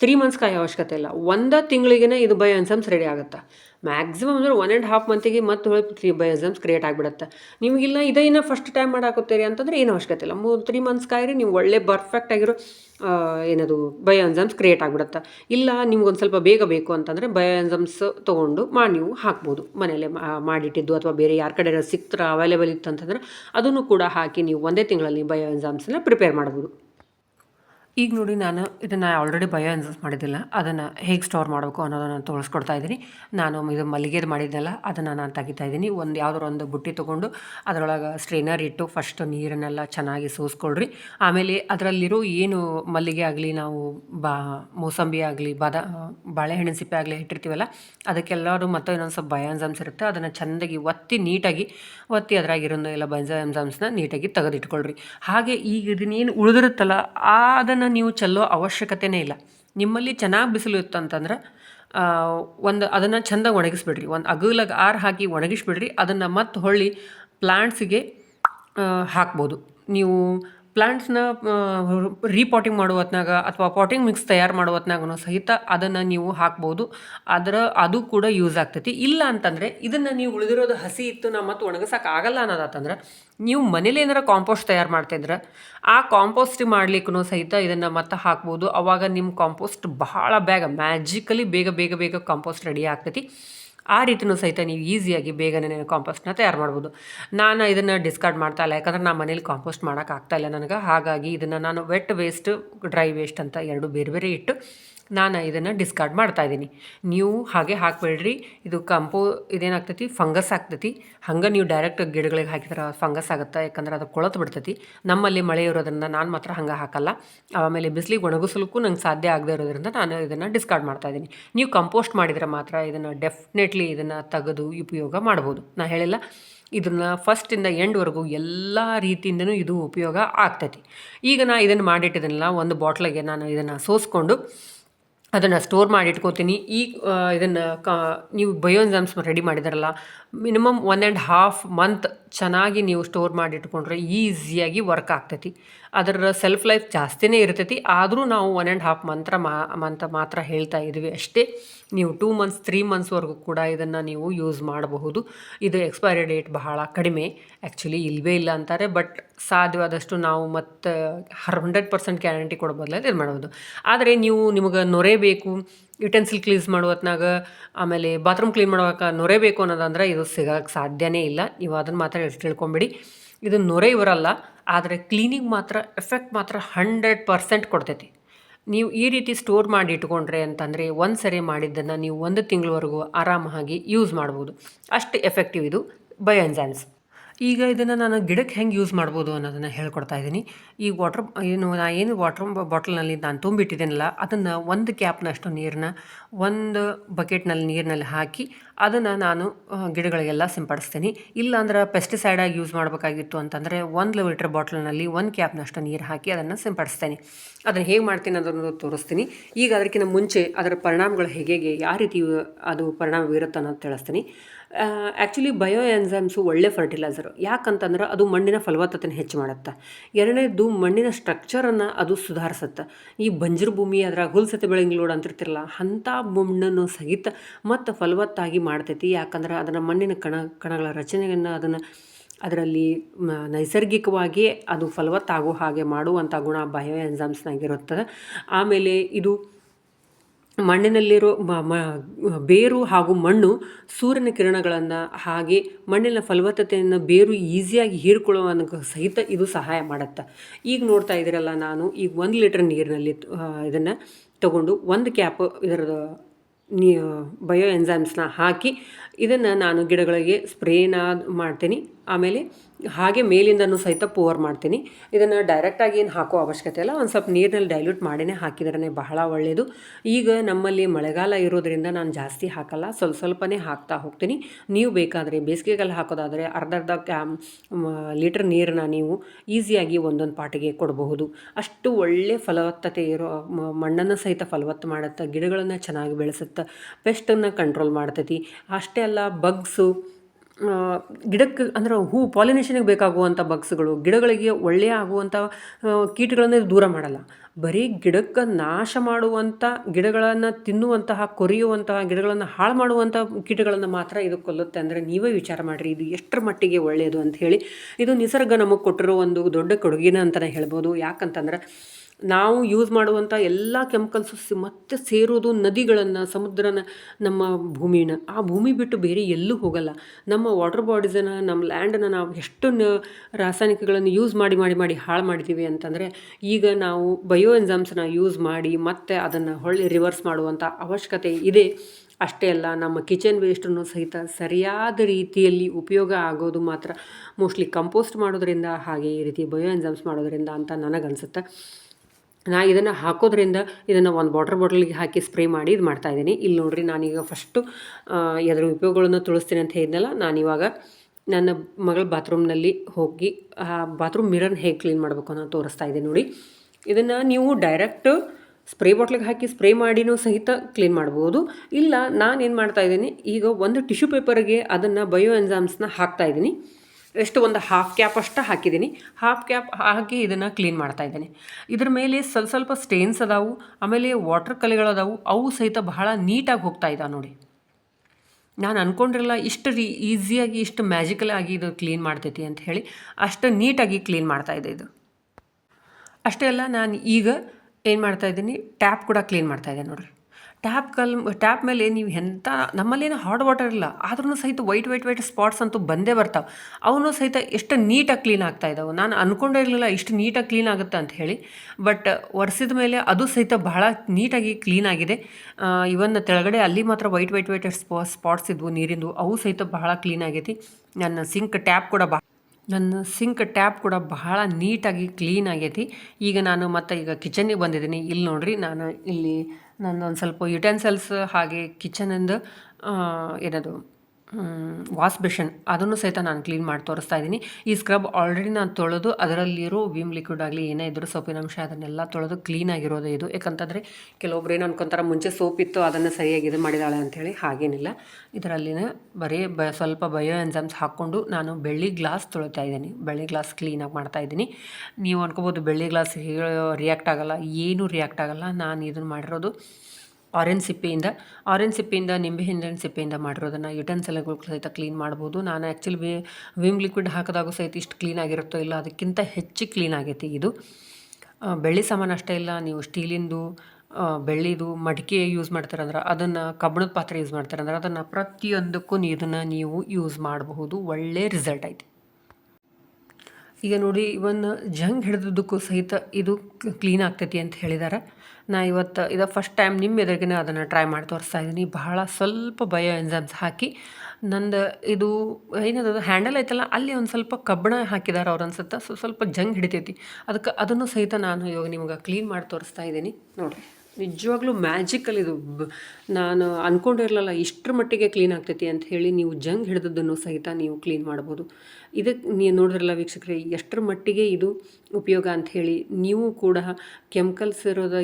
ತ್ರೀ ಮಂತ್ಸ್ ಕಾಯೋ ಅವಶ್ಯಕತೆ ಇಲ್ಲ. ಒಂದು ತಿಂಗಳಿಗೇ ಇದು ಬಯೋ ಎನ್ಸೈಮ್ಸ್ ರೆಡಿ ಆಗುತ್ತೆ. ಮ್ಯಾಕ್ಸಿಮಮ್ ಅಂದ್ರೆ ಒನ್ ಆ್ಯಂಡ್ ಹಾಫ್ ಮಂತಿಗೆ ಮತ್ತೆ ತ್ರೀ ಬಯೋ ಎಕ್ಸಾಮ್ಸ್ ಕ್ರಿಯೇಟ್ ಆಗಿಬಿಡುತ್ತೆ. ನಿಮಗಿಲ್ಲ ಇನ್ನೂ ಫಸ್ಟ್ ಟೈಮ್ ಮಾಡಾಕೋತೀರಿ ಅಂತಂದ್ರೆ ಏನು ಅವಶ್ಯಕತೆ ಇಲ್ಲ. ಮೂರು ತ್ರೀ ಮಂತ್ಸ್ ಕಾಯಿರಿ, ನೀವು ಒಳ್ಳೆ ಪರ್ಫೆಕ್ಟ್ ಆಗಿರೋ ಏನದು ಬಯೋ ಎನ್ಸೈಮ್ಸ್ ಕ್ರಿಯೇಟ್ ಆಗಿಬಿಡುತ್ತೆ. ಇಲ್ಲ ನಿಮ್ಗೊಂದು ಸ್ವಲ್ಪ ಬೇಗ ಬೇಕು ಅಂತಂದರೆ ಬಯೋ ಎನ್ಸೈಮ್ಸ್ ತೊಗೊಂಡು ಮಾಡಿ ನೀವು ಹಾಕ್ಬೋದು. ಮನೆಯಲ್ಲೇ ಮಾಡಿಟ್ಟಿದ್ದು ಅಥವಾ ಬೇರೆ ಯಾರ ಕಡೆ ಸಿಕ್ತರ ಅವೈಲೇಬಲ್ ಇತ್ತು ಅಂತಂದ್ರೆ ಅದನ್ನು ಕೂಡ ಹಾಕಿ ನೀವು ಒಂದೇ ತಿಂಗಳಲ್ಲಿ ಬಯೋ ಎನ್ಸೈಮ್ಸನ್ನ ಪ್ರಿಪೇರ್ ಮಾಡ್ಬೋದು. ಈಗ ನೋಡಿ ನಾನು ಇದನ್ನು ಆಲ್ರೆಡಿ ಬಯೋ ಎನ್ಸಸ್ ಮಾಡಿದ್ದಿಲ್ಲ. ಅದನ್ನು ಹೇಗೆ ಸ್ಟೋರ್ ಮಾಡಬೇಕು ಅನ್ನೋದನ್ನು ತೋರಿಸ್ಕೊಡ್ತಾ ಇದ್ದೀನಿ. ನಾನು ಇದು ಮಲ್ಲಿಗೆದು ಮಾಡಿದ್ದೆಲ್ಲ, ಅದನ್ನು ನಾನು ತೆಗಿತಾ ಇದ್ದೀನಿ. ಒಂದು ಯಾವುದಾದ್ರು ಒಂದು ಬುಟ್ಟಿ ತೊಗೊಂಡು ಅದರೊಳಗೆ ಸ್ಟ್ರೈನರ್ ಇಟ್ಟು ಫಸ್ಟ್ ನೀರನ್ನೆಲ್ಲ ಚೆನ್ನಾಗಿ ಸೋಸ್ಕೊಳ್ರಿ. ಆಮೇಲೆ ಅದರಲ್ಲಿರೋ ಏನು ಮಲ್ಲಿಗೆ ಆಗಲಿ, ನಾವು ಬಾ, ಮೂಸಂಬಿ ಆಗಲಿ, ಬಾದ, ಬಾಳೆಹಣ್ಣಿನ ಸಿಪ್ಪೆ ಆಗಲಿ ಇಟ್ಟಿರ್ತೀವಲ್ಲ, ಅದಕ್ಕೆಲ್ಲರೂ ಮತ್ತೆ ಇನ್ನೊಂದು ಸ್ವಲ್ಪ ಬಯೋ ಎನ್ಸಮ್ಸ್ ಇರುತ್ತೆ. ಅದನ್ನು ಚೆಂದಾಗಿ ಒತ್ತಿ ನೀಟಾಗಿ, ಒತ್ತಿ ಅದ್ರಾಗಿರೋ ಎಲ್ಲ ಬಯೋ ಎನ್ಸಮ್ಸ್ನ ನೀಟಾಗಿ ತೆಗೆದಿಟ್ಕೊಳ್ರಿ. ಹಾಗೆ ಈಗ ಇದನ್ನೇನು ಉಳಿದಿರುತ್ತಲ್ಲ, ಆ ಅದನ್ನು ನೀವು ಚೆಲ್ಲೋ ಅವಶ್ಯಕತೆನೇ ಇಲ್ಲ. ನಿಮ್ಮಲ್ಲಿ ಚೆನ್ನಾಗಿ ಬಿಸಿಲು ಇತ್ತು ಅಂತಂದ್ರೆ ಒಂದು ಅದನ್ನು ಚೆಂದ ಒಣಗಿಸ್ಬಿಡ್ರಿ. ಒಂದು ಅಗಲಗ ಆರು ಹಾಕಿ ಒಣಗಿಸ್ಬಿಡ್ರಿ. ಅದನ್ನು ಮತ್ತೆ ಹೊಳ್ಳಿ ಪ್ಲ್ಯಾಂಟ್ಸಿಗೆ ಹಾಕ್ಬೋದು. ನೀವು ಪ್ಲ್ಯಾಂಟ್ಸ್ನ ರೀಪಾಟಿಂಗ್ ಮಾಡೋ ಹೊತ್ನಾಗ ಅಥವಾ ಪಾಟಿಂಗ್ ಮಿಕ್ಸ್ ತಯಾರು ಮಾಡೋ ಹೊತ್ನಾಗೂ ಸಹಿತ ಅದನ್ನು ನೀವು ಹಾಕ್ಬೋದು. ಅದರ, ಅದು ಕೂಡ ಯೂಸ್ ಆಗ್ತೈತಿ. ಇಲ್ಲ ಅಂತಂದರೆ ಇದನ್ನು ನೀವು ಉಳಿದಿರೋದು ಹಸಿ ಇತ್ತು ನಾ ಮತ್ತು ಒಣಗಿಸೋಕೆ ಆಗಲ್ಲ ಅನ್ನೋದಾತಂದ್ರೆ ನೀವು ಮನೇಲಿ ಏನಾರ ಕಾಂಪೋಸ್ಟ್ ತಯಾರು ಮಾಡ್ತಿದ್ರೆ ಆ ಕಾಂಪೋಸ್ಟ್ ಮಾಡ್ಲಿಕ್ಕೂ ಸಹಿತ ಇದನ್ನು ಮತ್ತೆ ಹಾಕ್ಬೋದು. ಅವಾಗ ನಿಮ್ಮ ಕಾಂಪೋಸ್ಟ್ ಬಹಳ ಬೇಗ, ಮ್ಯಾಜಿಕಲಿ ಬೇಗ ಬೇಗ ಬೇಗ ಕಾಂಪೋಸ್ಟ್ ರೆಡಿ ಆಗ್ತೈತಿ. ಆ ರೀತಿಯೂ ಸಹಿತ ನೀವು ಈಸಿಯಾಗಿ ಬೇಗನೆ ಕಾಂಪೋಸ್ಟ್ನ ತಯಾರು ಮಾಡ್ಬೋದು. ನಾನು ಇದನ್ನು ಡಿಸ್ಕಾರ್ಡ್ ಮಾಡ್ತಾ ಇಲ್ಲ, ಯಾಕಂದ್ರೆ ನಾನು ಮನೇಲಿ ಕಾಂಪೋಸ್ಟ್ ಮಾಡೋಕೆ ಆಗ್ತಾ ಇಲ್ಲ ನನಗೆ. ಹಾಗಾಗಿ ಇದನ್ನು ನಾನು ವೆಟ್ ವೇಸ್ಟ್ ಡ್ರೈ ವೇಸ್ಟ್ ಅಂತ ಎರಡು ಬೇರೆ ಬೇರೆ ಇಟ್ಟು ನಾನು ಇದನ್ನು ಡಿಸ್ಕಾರ್ಡ್ ಮಾಡ್ತಾ ಇದ್ದೀನಿ. ನೀವು ಹಾಗೆ ಹಾಕಬೇಡ್ರಿ. ಇದು ಕಂಪೋ ಇದೇನಾಗ್ತೈತಿ? ಫಂಗಸ್ ಆಗ್ತೈತಿ. ಹಂಗೆ ನೀವು ಡೈರೆಕ್ಟ್ ಗಿಡಗಳಿಗೆ ಹಾಕಿದ್ರೆ ಫಂಗಸ್ ಆಗುತ್ತೆ? ಯಾಕಂದ್ರೆ ಅದು ಕೊಳತು ಬಿಡ್ತೈತಿ. ನಮ್ಮಲ್ಲಿ ಮಳೆ ಇರೋದ್ರಿಂದ ನಾನು ಮಾತ್ರ ಹಂಗೆ ಹಾಕಲ್ಲ. ಆಮೇಲೆ ಬಿಸಿಲಿಗೆ ಒಣಗಿಸ್ಲಿಕ್ಕೂ ನಂಗೆ ಸಾಧ್ಯ ಆಗದೆ ಇರೋದ್ರಿಂದ ನಾನು ಇದನ್ನು ಡಿಸ್ಕಾರ್ಡ್ ಮಾಡ್ತಾ ಇದ್ದೀನಿ. ನೀವು ಕಂಪೋಸ್ಟ್ ಮಾಡಿದರೆ ಮಾತ್ರ ಇದನ್ನು ಡೆಫಿನೆಟ್ಲಿ ಇದನ್ನು ತೆಗೆದು ಉಪಯೋಗ ಮಾಡ್ಬೋದು. ನಾನು ಹೇಳಿಲ್ಲ? ಇದನ್ನು ಫಸ್ಟಿಂದ ಎಂಡ್ವರೆಗೂ ಎಲ್ಲ ರೀತಿಯಿಂದನೂ ಇದು ಉಪಯೋಗ ಆಗ್ತೈತಿ. ಈಗ ನಾನು ಇದನ್ನು ಮಾಡಿಟ್ಟಿದ್ದೀನಲ್ಲ, ಒಂದು ಬಾಟ್ಲಿಗೆ ನಾನು ಇದನ್ನು ಸೋಸ್ಕೊಂಡು ಅದನ್ನು ಸ್ಟೋರ್ ಮಾಡಿ ಇಟ್ಕೋತೀನಿ ಈ ಇದನ್ನು, ಕಾ, ನೀವು ಬಯೋ ಎನ್ಸೈಮ್ಸ್ ರೆಡಿ ಮಾಡಿದಾರಲ್ಲ minimum one and half month ಚೆನ್ನಾಗಿ ನೀವು ಸ್ಟೋರ್ ಮಾಡಿ ಇಟ್ಕೊಂಡ್ರೆ ಈಸಿಯಾಗಿ ವರ್ಕ್ ಆಗ್ತೈತಿ. ಅದರ ಸೆಲ್ಫ್ ಲೈಫ್ ಜಾಸ್ತಿನೇ ಇರ್ತೈತಿ. ಆದರೂ ನಾವು ಒನ್ ಆ್ಯಂಡ್ ಹಾಫ್ ಮಂತ್ರ ಮಾ ಮಂತ್ ಮಾತ್ರ ಹೇಳ್ತಾ ಇದ್ವಿ ಅಷ್ಟೇ. ನೀವು ಟೂ ಮಂತ್ಸ್ ತ್ರೀ ಮಂತ್ಸ್ವರೆಗೂ ಕೂಡ ಇದನ್ನು ನೀವು ಯೂಸ್ ಮಾಡಬಹುದು. ಇದು ಎಕ್ಸ್ಪೈರಿ ಡೇಟ್ ಬಹಳ ಕಡಿಮೆ. ಆ್ಯಕ್ಚುಲಿ ಇಲ್ಲವೇ ಇಲ್ಲ ಅಂತಾರೆ ಬಟ್ ಸಾಧ್ಯವಾದಷ್ಟು ನಾವು ಮತ್ತು ಹಂಡ್ರೆಡ್ ಪರ್ಸೆಂಟ್ ಗ್ಯಾರಂಟಿ ಕೊಡೋ ಇದು ಮಾಡ್ಬೋದು. ಆದರೆ ನೀವು ನಿಮಗೆ ನೊರೆ ಬೇಕು ಯುಟೆನ್ಸಿಲ್ ಕ್ಲೀನ್ಸ್ ಮಾಡೋ ಹೊತ್ನಾಗ ಆಮೇಲೆ ಬಾತ್ರೂಮ್ ಕ್ಲೀನ್ ಮಾಡುವಾಗ ನೊರೆ ಬೇಕು ಅನ್ನೋದಂದ್ರೆ ಇದು ಸಿಗೋಕ್ಕೆ ಸಾಧ್ಯನೇ ಇಲ್ಲ. ನೀವು ಅದನ್ನು ಮಾತ್ರ ತಿಳ್ಕೊಂಬಿಡಿ. ಇದು ನೊರೆ ಬರಲ್ಲ ಆದರೆ ಕ್ಲೀನಿಂಗ್ ಮಾತ್ರ, ಎಫೆಕ್ಟ್ ಮಾತ್ರ ಹಂಡ್ರೆಡ್ ಪರ್ಸೆಂಟ್ ಕೊಡ್ತೈತಿ. ನೀವು ಈ ರೀತಿ ಸ್ಟೋರ್ ಮಾಡಿ ಇಟ್ಕೊಂಡ್ರೆ ಅಂತಂದರೆ ಒಂದು ಸರಿ ಮಾಡಿದ್ದನ್ನು ನೀವು ಒಂದು ತಿಂಗಳವರೆಗೂ ಆರಾಮಾಗಿ ಯೂಸ್ ಮಾಡ್ಬೋದು. ಅಷ್ಟು ಎಫೆಕ್ಟಿವ್ ಇದು ಬೈ ಎನ್ಸೈಮ್ಸ್ ಈಗ ಇದನ್ನು ನಾನು ಗಿಡಕ್ಕೆ ಹೆಂಗೆ ಯೂಸ್ ಮಾಡ್ಬೋದು ಅನ್ನೋದನ್ನು ಹೇಳ್ಕೊಡ್ತಾ ಇದ್ದೀನಿ ಈ ವಾಟ್ರ್ ಏನು, ನಾ ಏನು ವಾಟ್ರ್ ಬಾಟಲ್ನಲ್ಲಿ ನಾನು ತುಂಬಿಟ್ಟಿದ್ದೀನಲ್ಲ, ಅದನ್ನು ಒಂದು ಕ್ಯಾಪ್ನಷ್ಟು ನೀರನ್ನ ಒಂದು ಬಕೆಟ್ನಲ್ಲಿ ನೀರಿನಲ್ಲಿ ಹಾಕಿ ಅದನ್ನು ನಾನು ಗಿಡಗಳಿಗೆಲ್ಲ ಸಿಂಪಡಿಸ್ತೀನಿ. ಇಲ್ಲಾಂದ್ರೆ ಪೆಸ್ಟಿಸೈಡಾಗಿ ಯೂಸ್ ಮಾಡಬೇಕಾಗಿತ್ತು ಅಂತಂದರೆ ಒಂದು ಲೀಟ್ರ್ ಬಾಟ್ಲ್ನಲ್ಲಿ ಒಂದು ಕ್ಯಾಪ್ನಷ್ಟು ನೀರು ಹಾಕಿ ಅದನ್ನು ಸಿಂಪಡಿಸ್ತೇನೆ. ಅದನ್ನು ಹೇಗೆ ಮಾಡ್ತೀನಿ ಅದನ್ನು ತೋರಿಸ್ತೀನಿ. ಈಗ ಅದಕ್ಕಿಂತ ಮುಂಚೆ ಅದರ ಪರಿಣಾಮಗಳು ಹೇಗೆ ಯಾವ ರೀತಿ ಅದು ಪರಿಣಾಮ ಬೀರುತ್ತೆ ಅನ್ನೋದು ತಿಳಿಸ್ತೀನಿ. ಆ್ಯಕ್ಚುಲಿ ಬಯೋ ಎನ್ಸೈಮ್ಸು ಒಳ್ಳೆ ಫರ್ಟಿಲೈಸರ್ ಯಾಕಂತಂದ್ರೆ ಅದು ಮಣ್ಣಿನ ಫಲವತ್ತತೆನ ಹೆಚ್ಚು ಮಾಡುತ್ತೆ. ಎರಡನೇದು ಮಣ್ಣಿನ ಸ್ಟ್ರಕ್ಚರನ್ನು ಅದು ಸುಧಾರಿಸುತ್ತೆ. ಈ ಬಂಜರು ಭೂಮಿ ಅದ್ರಾಗ ಹುಲ್ಸತೆ ಬೆಳಂಗಿ ಲೋಡ್ ಅಂತಿರ್ತಿರಲ್ಲ, ಅಂಥ ಮಣ್ಣನ್ನು ಸಹಿತ ಮತ್ತು ಫಲವತ್ತಾಗಿ ಮಾಡ್ತೈತಿ. ಯಾಕಂದ್ರೆ ಅದನ್ನು ಮಣ್ಣಿನ ಕಣ, ಕಣಗಳ ರಚನೆಯನ್ನು ಅದನ್ನು ಅದರಲ್ಲಿ ನೈಸರ್ಗಿಕವಾಗಿ ಅದು ಫಲವತ್ತಾಗೋ ಹಾಗೆ ಮಾಡುವಂಥ ಗುಣ ಬಯೋ ಎನ್ಸೈಮ್ಸ್ನಾಗಿರುತ್ತದೆ ಆಮೇಲೆ ಇದು ಮಣ್ಣಿನಲ್ಲಿರೋ ಬೇರು ಹಾಗೂ ಮಣ್ಣು ಸೂರ್ಯನ ಕಿರಣಗಳನ್ನು ಹಾಗೆ ಮಣ್ಣಿನ ಫಲವತ್ತತೆಯನ್ನು ಬೇರು ಈಸಿಯಾಗಿ ಹೀರ್ಕೊಳ್ಳುವ ಸಹಿತ ಇದು ಸಹಾಯ ಮಾಡುತ್ತೆ. ಈಗ ನೋಡ್ತಾ ಇದ್ದೀರಲ್ಲ ನಾನು, ಈಗ ಒಂದು ಲೀಟ್ರ್ ನೀರಿನಲ್ಲಿ ಇದನ್ನು ತಗೊಂಡು ಒಂದು ಕ್ಯಾಪ್ ಇದರದ ನೀ ಬಯೋ ಎಂಜಾಮ್ಸ್ನ ಹಾಕಿ ಇದನ್ನು ನಾನು ಗಿಡಗಳಿಗೆ ಸ್ಪ್ರೇನ ಮಾಡ್ತೀನಿ. ಆಮೇಲೆ ಹಾಗೆ ಮೇಲಿಂದನೂ ಸಹಿತ ಪೋರ್ ಮಾಡ್ತೀನಿ. ಇದನ್ನು ಡೈರೆಕ್ಟಾಗಿ ಏನು ಹಾಕೋ ಅವಶ್ಯಕತೆ ಇಲ್ಲ. ಒಂದು ಸ್ವಲ್ಪ ನೀರಿನಲ್ಲಿ ಡೈಲ್ಯೂಟ್ ಮಾಡಿನೇ ಹಾಕಿದ್ರೇ ಬಹಳ ಒಳ್ಳೆಯದು ಈಗ ನಮ್ಮಲ್ಲಿ ಮಳೆಗಾಲ ಇರೋದ್ರಿಂದ ನಾನು ಜಾಸ್ತಿ ಹಾಕಲ್ಲ. ಸ್ವಲ್ಪ ಸ್ವಲ್ಪನೇ ಹಾಕ್ತಾ ಹೋಗ್ತೀನಿ. ನೀವು ಬೇಕಾದರೆ ಬೇಸಿಗೆಗಾಲ ಹಾಕೋದಾದರೆ ಅರ್ಧ ಅರ್ಧ ಕ್ಯಾಮ್ ಲೀಟ್ರ್ ನೀರನ್ನ ನೀವು ಈಸಿಯಾಗಿ ಒಂದೊಂದು ಪಾಟಿಗೆ ಕೊಡಬಹುದು. ಅಷ್ಟು ಒಳ್ಳೆ ಫಲವತ್ತತೆ ಇರೋ ಮಣ್ಣನ್ನು ಸಹಿತ ಫಲವತ್ತು ಮಾಡುತ್ತೆ ಗಿಡಗಳನ್ನು ಚೆನ್ನಾಗಿ ಬೆಳೆಸುತ್ತೆ ಪೆಸ್ಟನ್ನು ಕಂಟ್ರೋಲ್ ಮಾಡ್ತೈತಿ. ಅಷ್ಟೇ ಅಲ್ಲ ಬಗ್ಸು ಗಿಡಕ್ಕೆ ಅಂದ್ರೆ ಹೂ ಪಾಲಿನೇಷನಿಗೆ ಬೇಕಾಗುವಂಥ ಬಗ್ಸ್ಗಳು, ಗಿಡಗಳಿಗೆ ಒಳ್ಳೆಯ ಆಗುವಂಥ ಕೀಟಗಳನ್ನು ದೂರ ಮಾಡಲ್ಲ. ಬರೀ ಗಿಡಕ್ಕೆ ನಾಶ ಮಾಡುವಂಥ ಗಿಡಗಳನ್ನು ತಿನ್ನುವಂತಹ ಕೊರೆಯುವಂತಹ ಗಿಡಗಳನ್ನು ಹಾಳು ಮಾಡುವಂಥ ಕೀಟಗಳನ್ನು ಮಾತ್ರ ಇದು ಕೊಲ್ಲುತ್ತೆ ಅಂದರೆ ನೀವೇ ವಿಚಾರ ಮಾಡಿರಿ. ಇದು ಎಷ್ಟರ ಮಟ್ಟಿಗೆ ಒಳ್ಳೆಯದು ಅಂತ ಹೇಳಿ ಇದು ನಿಸರ್ಗ ನಮಗೆ ಕೊಟ್ಟಿರೋ ಒಂದು ದೊಡ್ಡ ಕೊಡುಗೆನ ಅಂತಲೇ ಹೇಳ್ಬೋದು. ಯಾಕಂತಂದ್ರೆ ನಾವು ಯೂಸ್ ಮಾಡುವಂಥ ಎಲ್ಲ ಕೆಮಿಕಲ್ಸು ಮತ್ತೆ ಸೇರೋದು ನದಿಗಳನ್ನು, ಸಮುದ್ರನ, ನಮ್ಮ ಭೂಮಿನ. ಆ ಭೂಮಿ ಬಿಟ್ಟು ಬೇರೆ ಎಲ್ಲೂ ಹೋಗಲ್ಲ. ನಮ್ಮ ವಾಟರ್ ಬಾಡೀಸನ್ನ ನಮ್ಮ ಲ್ಯಾಂಡನ್ನು ನಾವು ಎಷ್ಟು ರಾಸಾಯನಿಕಗಳನ್ನು ಯೂಸ್ ಮಾಡಿ ಮಾಡಿ ಮಾಡಿ ಹಾಳು ಮಾಡ್ತೀವಿ ಅಂತಂದರೆ ಈಗ ನಾವು ಬಯೋ ಎನ್ಸಾಮ್ಸನ್ನ ಯೂಸ್ ಮಾಡಿ ಮತ್ತೆ ಅದನ್ನು ಹೊಳ್ಳಿ ರಿವರ್ಸ್ ಮಾಡುವಂಥ ಅವಶ್ಯಕತೆ ಇದೆ. ಅಷ್ಟೇ ಅಲ್ಲ, ನಮ್ಮ ಕಿಚನ್ ವೇಸ್ಟನ್ನು ಸಹಿತ ಸರಿಯಾದ ರೀತಿಯಲ್ಲಿ ಉಪಯೋಗ ಆಗೋದು ಮಾತ್ರ. ಮೋಸ್ಟ್ಲಿ ಕಂಪೋಸ್ಟ್ ಮಾಡೋದ್ರಿಂದ ಹಾಗೆ ಈ ರೀತಿ ಬಯೋ ಎನ್ಸಾಮ್ಸ್ ಮಾಡೋದ್ರಿಂದ ಅಂತ ನನಗನ್ಸುತ್ತೆ. ನಾ ಇದನ್ನು ಹಾಕೋದ್ರಿಂದ ಇದನ್ನು ಒಂದು ವಾಟರ್ ಬಾಟಲಿಗೆ ಹಾಕಿ ಸ್ಪ್ರೇ ಮಾಡಿ ಇದು ಮಾಡ್ತಾಯಿದ್ದೀನಿ ಇಲ್ಲಿ ನೋಡಿರಿ ನಾನೀಗ ಫಸ್ಟು ಅದರ ಉಪಯೋಗಗಳನ್ನು ತುಳಿಸ್ತೀನಿ ಅಂತ ಹೇಳಿದ್ನಲ್ಲ ನಾನಿವಾಗ ನನ್ನ ಮಗಳ ಬಾತ್ರೂಮ್ನಲ್ಲಿ ಹೋಗಿ, ಆ ಬಾತ್ರೂಮ್ ಮಿರರ್ನ ಹೇಗೆ ಕ್ಲೀನ್ ಮಾಡಬೇಕು ಅನ್ನೋ ತೋರಿಸ್ತಾ ಇದ್ದೀನಿ ನೋಡಿ. ಇದನ್ನು ನೀವು ಡೈರೆಕ್ಟ್ ಸ್ಪ್ರೇ ಬಾಟ್ಲಿಗೆ ಹಾಕಿ ಸ್ಪ್ರೇ ಮಾಡಿನೂ ಸಹಿತ ಕ್ಲೀನ್ ಮಾಡ್ಬೋದು. ಇಲ್ಲ, ನಾನು ಏನು ಮಾಡ್ತಾ ಇದ್ದೀನಿ, ಈಗ ಒಂದು ಟಿಶ್ಯೂ ಪೇಪರ್ಗೆ ಅದನ್ನು ಬಯೋ ಎನ್ಸಾಮ್ಸ್ನ ಹಾಕ್ತಾ ಇದ್ದೀನಿ. ಎಷ್ಟು ಒಂದು ಹಾಫ್ ಕ್ಯಾಪ್ ಅಷ್ಟು ಹಾಕಿದ್ದೀನಿ. ಹಾಫ್ ಕ್ಯಾಪ್ ಹಾಕಿ ಇದನ್ನು ಕ್ಲೀನ್ ಮಾಡ್ತಾ ಇದ್ದೀನಿ. ಇದ್ರ ಮೇಲೆ ಸ್ವಲ್ಪ ಸ್ವಲ್ಪ ಸ್ಟೇನ್ಸ್ ಅದಾವು, ಆಮೇಲೆ ವಾಟರ್ ಕಲೆಗಳದಾವು ಅವು ಸಹಿತ ಬಹಳ ನೀಟಾಗಿ ಹೋಗ್ತಾ ಇದ್ದಾವೆ ನೋಡಿ. ನಾನು ಅಂದ್ಕೊಂಡಿರಲ್ಲ ಇಷ್ಟು ರೀ ಈಸಿಯಾಗಿ ಇಷ್ಟು ಮ್ಯಾಜಿಕಲ್ ಆಗಿ ಇದು ಕ್ಲೀನ್ ಮಾಡ್ತೈತಿ ಅಂತ ಹೇಳಿ ಅಷ್ಟು ನೀಟಾಗಿ ಕ್ಲೀನ್ ಮಾಡ್ತಾ ಇದೆ ಇದು. ಅಷ್ಟೇ ಅಲ್ಲ, ನಾನು ಈಗ ಏನು ಮಾಡ್ತಾ ಇದ್ದೀನಿ ಟ್ಯಾಪ್ ಕೂಡ ಕ್ಲೀನ್ ಮಾಡ್ತಾ ಇದ್ದೆ ನೋಡ್ರಿ. ಟ್ಯಾಪ್ ಕಲ್, ಟ್ಯಾಪ್ ಮೇಲೆ ನೀವು ಎಂಥ ನಮ್ಮಲ್ಲೇನು ಹಾಟ್ ವಾಟರ್ ಇಲ್ಲ. ಆದ್ರೂ ಸಹಿತ ವೈಟ್ ವೈಟ್ ವೈಟ್ ಸ್ಪಾಟ್ಸ್ ಅಂತೂ ಬಂದೇ ಬರ್ತಾವೆ. ಅವನು ಸಹಿತ ಎಷ್ಟು ನೀಟಾಗಿ ಕ್ಲೀನ್ ಆಗ್ತಾ ಇದ್ದಾವೆ. ನಾನು ಅಂದ್ಕೊಂಡೇ ಇರಲಿಲ್ಲ ಇಷ್ಟು ನೀಟಾಗಿ ಕ್ಲೀನ್ ಆಗುತ್ತೆ ಅಂತ ಹೇಳಿ. ಬಟ್ ಒರೆಸಿದ ಮೇಲೆ ಅದು ಸಹಿತ ಬಹಳ ನೀಟಾಗಿ ಕ್ಲೀನ್ ಆಗಿದೆ. ಇವನ್ ತೆಳಗಡೆ ಅಲ್ಲಿ ಮಾತ್ರ ವೈಟ್ ವೈಟ್ ವೈಟ್ ಸ್ಪಾ, ಸ್ಪಾಟ್ಸ್ ಇದ್ವು, ನೀರಿಂದು. ಅವು ಸಹಿತ ಬಹಳ ಕ್ಲೀನ್ ಆಗೈತಿ. ನನ್ನ ಸಿಂಕ್ ಟ್ಯಾಪ್ ಕೂಡ ಬಹಳ ನನ್ನ ಸಿಂಕ್ ಟ್ಯಾಪ್ ಕೂಡ ಬಹಳ ನೀಟಾಗಿ ಕ್ಲೀನ್ ಆಗೈತಿ. ಈಗ ನಾನು ಮತ್ತೆ ಈಗ ಕಿಚನ್ನಿಗೆ ಬಂದಿದ್ದೀನಿ. ಇಲ್ಲಿ ನೋಡ್ರಿ, ನಾನು ಇಲ್ಲಿ ನಂದೊಂದು ಸ್ವಲ್ಪ ಯುಟೆನ್ಸಲ್ಸ್ ಹಾಗೆ ಕಿಚನಿಂದ ಏನದು ವಾಶ್ ಬೇಷನ್ ಅದನ್ನು ಸಹಿತ ನಾನು ಕ್ಲೀನ್ ಮಾಡಿ ತೋರಿಸ್ತಾ ಇದ್ದೀನಿ. ಈ ಸ್ಕ್ರಬ್ ಆಲ್ರೆಡಿ ನಾನು ತೊಳೆದು ಅದರಲ್ಲಿರೋ ವಿಮ್ ಲಿಕ್ವಿಡ್ ಆಗಲಿ, ಏನೇ ಇದ್ರೂ ಸೋಪಿನಂಶ ಅದನ್ನೆಲ್ಲ ತೊಳೆದು ಕ್ಲೀನ್ ಆಗಿರೋದು ಇದು. ಯಾಕಂತಂದರೆ ಕೆಲವೊಬ್ರು ಏನು ಅನ್ಕೊಂತಾರೆ, ಮುಂಚೆ ಸೋಪ್ ಇತ್ತು, ಅದನ್ನು ಸರಿಯಾಗಿ ಇದು ಮಾಡಿದಾಳೆ ಅಂಥೇಳಿ ಹಾಗೇನಿಲ್ಲ. ಇದರಲ್ಲಿನ ಬರೀ ಬ, ಸ್ವಲ್ಪ ಬಯೋ ಎನ್ಸಮ್ಸ್ ಹಾಕ್ಕೊಂಡು ನಾನು ಬೆಳ್ಳಿ ಗ್ಲಾಸ್ ತೊಳಿತಾ ಇದ್ದೀನಿ. ಬೆಳ್ಳಿ ಗ್ಲಾಸ್ ಕ್ಲೀನಾಗಿ ಮಾಡ್ತಾ ಇದ್ದೀನಿ. ನೀವು ಅನ್ಕೋಬೋದು ಬೆಳ್ಳಿ ಗ್ಲಾಸ್ ರಿಯಾಕ್ಟ್ ಆಗೋಲ್ಲ, ಏನೂ ರಿಯಾಕ್ಟ್ ಆಗೋಲ್ಲ. ನಾನು ಇದನ್ನು ಮಾಡಿರೋದು ಆರೆಂಜ್ ಸಿಪ್ಪೆಯಿಂದ ಆರೆಂಜ್ ಸಿಪ್ಪೆಯಿಂದ ನಿಂಬೆ ಹಣ್ಣಿನ ಸಿಪ್ಪೆಯಿಂದ ಮಾಡಿರೋದನ್ನು ಯುಟೆನ್ಸೆಲ್ಗಳು ಸಹಿತ ಕ್ಲೀನ್ ಮಾಡ್ಬೋದು. ನಾನು ಆ್ಯಕ್ಚುಲಿ ವಿ ವಿಮ್ ಲಿಕ್ವಿಡ್ ಹಾಕಿದಾಗೂ ಸಹಿತ ಇಷ್ಟು ಕ್ಲೀನ್ ಆಗಿರುತ್ತೋ ಇಲ್ಲ ಅದಕ್ಕಿಂತ ಹೆಚ್ಚು ಕ್ಲೀನ್ ಆಗೈತಿ ಇದು. ಬೆಳ್ಳಿ ಸಾಮಾನು ಅಷ್ಟೇ ಇಲ್ಲ, ನೀವು ಸ್ಟೀಲಿಂದು ಬೆಳ್ಳಿದು ಮಡಿಕೆ ಯೂಸ್ ಮಾಡ್ತಾರಂದ್ರೆ ಅದನ್ನು ಕಬ್ಬಣದ ಪಾತ್ರೆ ಯೂಸ್ ಮಾಡ್ತಾರಂದ್ರೆ ಅದನ್ನು ಪ್ರತಿಯೊಂದಕ್ಕೂ ಇದನ್ನು ನೀವು ಯೂಸ್ ಮಾಡಬಹುದು. ಒಳ್ಳೆ ರಿಸಲ್ಟ್ ಐತಿ. ಈಗ ನೋಡಿ ಇವನ್ ಜಂಗ್ ಹಿಡಿದದಕ್ಕೂ ಸಹಿತ ಇದು ಕ್ಲೀನ್ ಆಗ್ತೈತಿ ಅಂತ ಹೇಳಿದ್ದಾರೆ ನಾ ಇವತ್ತು, ಇದು ಫಸ್ಟ್ ಟೈಮ್ ನಿಮ್ಮ ಎದುರಿಗೇನೆ ಅದನ್ನು ಟ್ರೈ ಮಾಡಿ ತೋರಿಸ್ತಾ ಇದ್ದೀನಿ ಬಹಳ ಸ್ವಲ್ಪ ಬಯೋ ಎನ್ಸಮ್ಸ್ ಹಾಕಿ, ನಂದು ಇದು ಏನದು ಹ್ಯಾಂಡಲ್ ಐತಲ್ಲ, ಅಲ್ಲಿ ಒಂದು ಸ್ವಲ್ಪ ಕಬ್ಬಣ ಹಾಕಿದ್ದಾರೆ ಅವ್ರು ಅನ್ಸುತ್ತೆ. ಸೊ ಸ್ವಲ್ಪ ಜಂಗ್ ಹಿಡಿತೈತಿ. ಅದಕ್ಕೆ ಅದನ್ನು ಸಹಿತ ನಾನು ಇವಾಗ ನಿಮ್ಗೆ ಕ್ಲೀನ್ ಮಾಡಿ ತೋರಿಸ್ತಾ ಇದ್ದೀನಿ ನೋಡಿರಿ. ನಿಜವಾಗ್ಲೂ ಮ್ಯಾಜಿಕಲ್ ಇದು. ನಾನು ಅಂದ್ಕೊಂಡಿರಲಿಲ್ಲ ಇಷ್ಟರ ಮಟ್ಟಿಗೆ ಕ್ಲೀನ್ ಆಗ್ತೈತಿ ಅಂತ ಹೇಳಿ ನೀವು ಜಂಗ್ ಹಿಡಿದದ್ದನ್ನು ಸಹಿತ ನೀವು ಕ್ಲೀನ್ ಮಾಡ್ಬೋದು. ಇದಕ್ಕೆ ನೀವು ನೋಡಿದ್ರಲ್ಲ ವೀಕ್ಷಕರೇ, ಎಷ್ಟರ ಮಟ್ಟಿಗೆ ಇದು ಉಪಯೋಗ ಅಂತ ಹೇಳಿ ನೀವು ಕೂಡ ಕೆಮಿಕಲ್ಸ್ ಇರೋದ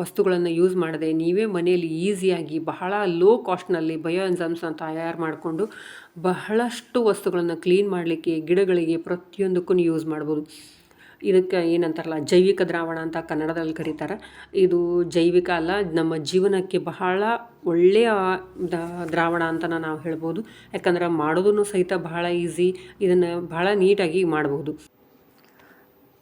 ವಸ್ತುಗಳನ್ನು ಯೂಸ್ ಮಾಡದೆ ನೀವೇ ಮನೆಯಲ್ಲಿ ಈಸಿಯಾಗಿ ಬಹಳ ಲೋ ಕಾಸ್ಟ್ನಲ್ಲಿ ಬಯೋ ಎನ್ಸಮ್ಸನ್ನು ತಯಾರು ಮಾಡಿಕೊಂಡು ಬಹಳಷ್ಟು ವಸ್ತುಗಳನ್ನು ಕ್ಲೀನ್ ಮಾಡಲಿಕ್ಕೆ, ಗಿಡಗಳಿಗೆ ಪ್ರತಿಯೊಂದಕ್ಕೂ ಯೂಸ್ ಮಾಡ್ಬೋದು. ಇದಕ್ಕೆ ಏನಂತಾರಲ್ಲ, ಜೈವಿಕ ದ್ರಾವಣ ಅಂತ ಕನ್ನಡದಲ್ಲಿ ಕರೀತಾರೆ. ಇದು ಜೈವಿಕ ಅಲ್ಲ, ನಮ್ಮ ಜೀವನಕ್ಕೆ ಬಹಳ ಒಳ್ಳೆಯ ದ್ರಾವಣ ಅಂತ ನಾವು ಹೇಳ್ಬೋದು. ಯಾಕಂದ್ರೆ ಮಾಡೋದನ್ನು ಸಹಿತ ಬಹಳ ಈಸಿ, ಇದನ್ನು ಬಹಳ ನೀಟಾಗಿ ಮಾಡ್ಬೋದು.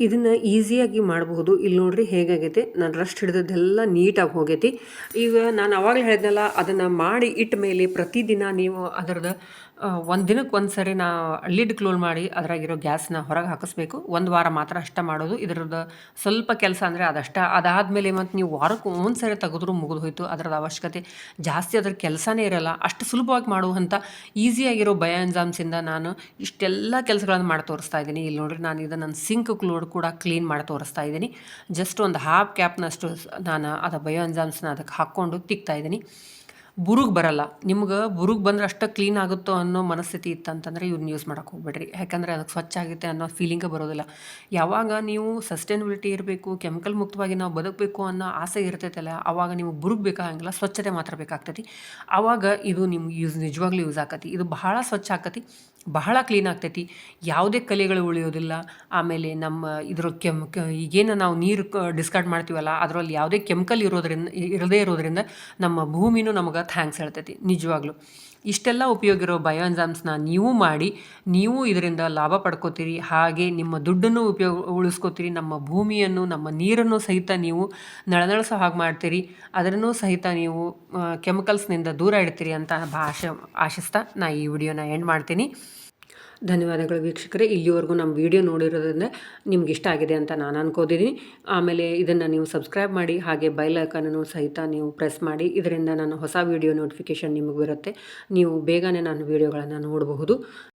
ಇದನ್ನು ಈಸಿಯಾಗಿ ಮಾಡಬಹುದು ಇಲ್ಲಿ ನೋಡ್ರಿ ಹೇಗಾಗೈತೆ, ನಾನು ರಸ್ಟ್ ಹಿಡಿದದ್ದೆಲ್ಲ ನೀಟಾಗಿ ಹೋಗೈತಿ. ಈಗ ನಾನು ಅವಾಗಲೇ ಹೇಳಿದ್ನಲ್ಲ, ಅದನ್ನು ಮಾಡಿ ಇಟ್ಟ ಮೇಲೆ ಪ್ರತಿದಿನ ನೀವು ಅದರದ ಒಂದು ದಿನಕ್ಕೆ ಒಂದು ಸರಿ ನಾ ಲಿಡ್ ಕ್ಲೋಲ್ ಮಾಡಿ ಅದರಾಗಿರೋ ಗ್ಯಾಸ್ನ ಹೊರಗೆ ಹಾಕಿಸ್ಬೇಕು. ಒಂದು ವಾರ ಮಾತ್ರ ಅಷ್ಟೇ ಮಾಡೋದು. ಇದ್ರದ್ದು ಸ್ವಲ್ಪ ಕೆಲಸ ಅಂದರೆ ಅದಷ್ಟ. ಅದಾದಮೇಲೆ ಮತ್ತು ನೀವು ವಾರಕ್ಕೆ ಒಂದು ಸರಿ ತೆಗೆದ್ರೂ ಮುಗಿದು ಹೋಯಿತು. ಅದರದ ಅವಶ್ಯಕತೆ ಜಾಸ್ತಿ ಅದ್ರ ಕೆಲಸನೇ ಇರಲ್ಲ. ಅಷ್ಟು ಸುಲಭವಾಗಿ ಮಾಡುವಂಥ ಈಸಿಯಾಗಿರೋ ಬಯೋ ಎಂಜಾಮ್ಸಿಂದ ನಾನು ಇಷ್ಟೆಲ್ಲ ಕೆಲಸಗಳನ್ನು ಮಾಡಿ ತೋರಿಸ್ತಾ ಇದ್ದೀನಿ. ಇಲ್ಲಿ ನೋಡ್ರಿ ನಾನು ಇದು ನನ್ನ ಸಿಂಕ್ ಕ್ಲೋಡ್ ಕೂಡ ಕ್ಲೀನ್ ಮಾಡಿ ತೋರಿಸ್ತಾ ಇದ್ದೀನಿ. ಜಸ್ಟ್ ಒಂದು ಹಾಫ್ ಕ್ಯಾಪ್ನಷ್ಟು ನಾನು ಅದು ಬಯೋ ಎಂಜಾಮ್ಸ್ನ ಅದಕ್ಕೆ ಹಾಕ್ಕೊಂಡು ತಿಕ್ತಾ ಇದ್ದೀನಿ. ಬುರುಗ್ ಬರಲ್ಲ. ನಿಮ್ಗೆ ಬುರುಗ್ ಬಂದ್ರೆ ಅಷ್ಟು ಕ್ಲೀನ್ ಆಗುತ್ತೋ ಅನ್ನೋ ಮನಸ್ಥಿತಿ ಇತ್ತಂತಂದ್ರೆ ಇವ್ನ ಯೂಸ್ ಮಾಡೋಕೆ ಹೋಗ್ಬೇಡ್ರಿ. ಯಾಕಂದರೆ ಅದಕ್ಕೆ ಸ್ವಚ್ಛ ಆಗುತ್ತೆ ಅನ್ನೋ ಫೀಲಿಂಗೇ ಬರೋದಿಲ್ಲ. ಯಾವಾಗ ನೀವು ಸಸ್ಟೈನಬಿಲಿಟಿ ಇರಬೇಕು ಕೆಮಿಕಲ್ ಮುಕ್ತವಾಗಿ ನಾವು ಬದುಕಬೇಕು ಅನ್ನೋ ಆಸೆ ಇರ್ತೈತಲ್ಲ ಆವಾಗ ನೀವು ಬುರುಗ್ ಬೇಕಾಗಂಗಿಲ್ಲ ಸ್ವಚ್ಛತೆ ಮಾತ್ರ ಬೇಕಾಗ್ತೈತಿ. ಆವಾಗ ಇದು ನಿಮ್ಗೆ ಯೂಸ್ ನಿಜವಾಗ್ಲೂ ಯೂಸ್ ಆಕತಿ. ಇದು ಬಹಳ ಸ್ವಚ್ಛ ಆಕತಿ. ಬಹಳ ಕ್ಲೀನ್ ಆಗ್ತೈತಿ. ಯಾವುದೇ ಕಲೆಗಳು ಉಳಿಯೋದಿಲ್ಲ. ಆಮೇಲೆ ನಮ್ಮ ಇದ್ರ ಕೆಮ್ ಈಗೇನು ನಾವು ನೀರು ಡಿಸ್ಕಾರ್ಡ್ ಮಾಡ್ತೀವಲ್ಲ, ಅದರಲ್ಲಿ ಯಾವುದೇ ಕೆಮಿಕಲ್ ಇರೋದ್ರಿಂದ ಇರದೇ ಇರೋದ್ರಿಂದ ನಮ್ಮ ಭೂಮಿನೂ ನಮಗೆ ಥ್ಯಾಂಕ್ಸ್ ಹೇಳ್ತೈತಿ, ನಿಜವಾಗ್ಲೂ. ಇಷ್ಟೆಲ್ಲ ಉಪಯೋಗ ಇರೋ ಬಯೋ ಎಂಜಾಮ್ಸ್ನ ನೀವು ಮಾಡಿ, ನೀವು ಇದರಿಂದ ಲಾಭ ಪಡ್ಕೋತೀರಿ, ಹಾಗೆ ನಿಮ್ಮ ದುಡ್ಡನ್ನು ಉಪಯೋಗ ಉಳಿಸ್ಕೋತೀರಿ, ನಮ್ಮ ಭೂಮಿಯನ್ನು, ನಮ್ಮ ನೀರನ್ನು ಸಹಿತ ನೀವು ನಳನಳಸೋ ಹಾಗೆ ಮಾಡ್ತೀರಿ ಅದನ್ನು ಸಹಿತ ನೀವು ಕೆಮಿಕಲ್ಸ್ನಿಂದ ದೂರ ಇಡ್ತೀರಿ ಅಂತ ಭಾಷೆ, ಆಶಿಸ್ತಾ ನಾ ಈ ವಿಡಿಯೋನ ಎಂಡ್ ಮಾಡ್ತೀನಿ. ಧನ್ಯವಾದಗಳು ವೀಕ್ಷಕರೇ. ಇಲ್ಲಿವರೆಗೂ ನಮ್ಮ ವಿಡಿಯೋ ನೋಡಿರೋದ್ರಿಂದ ನಿಮ್ಗೆ ಇಷ್ಟ ಆಗಿದೆ ಅಂತ ನಾನು ಅನ್ಕೋದಿದ್ದೀನಿ ಆಮೇಲೆ ಇದನ್ನು ನೀವು ಸಬ್ಸ್ಕ್ರೈಬ್ ಮಾಡಿ, ಹಾಗೆ ಬೈಲ್ ಐಕನನ್ನು ಸಹಿತ ನೀವು ಪ್ರೆಸ್ ಮಾಡಿ, ಇದರಿಂದ ನಾನು ಹೊಸ ವಿಡಿಯೋ ನೋಟಿಫಿಕೇಷನ್ ನಿಮಗೆ ಬರುತ್ತೆ. ನೀವು ಬೇಗನೆ ನಾನು ವೀಡಿಯೋಗಳನ್ನು ನೋಡಬಹುದು.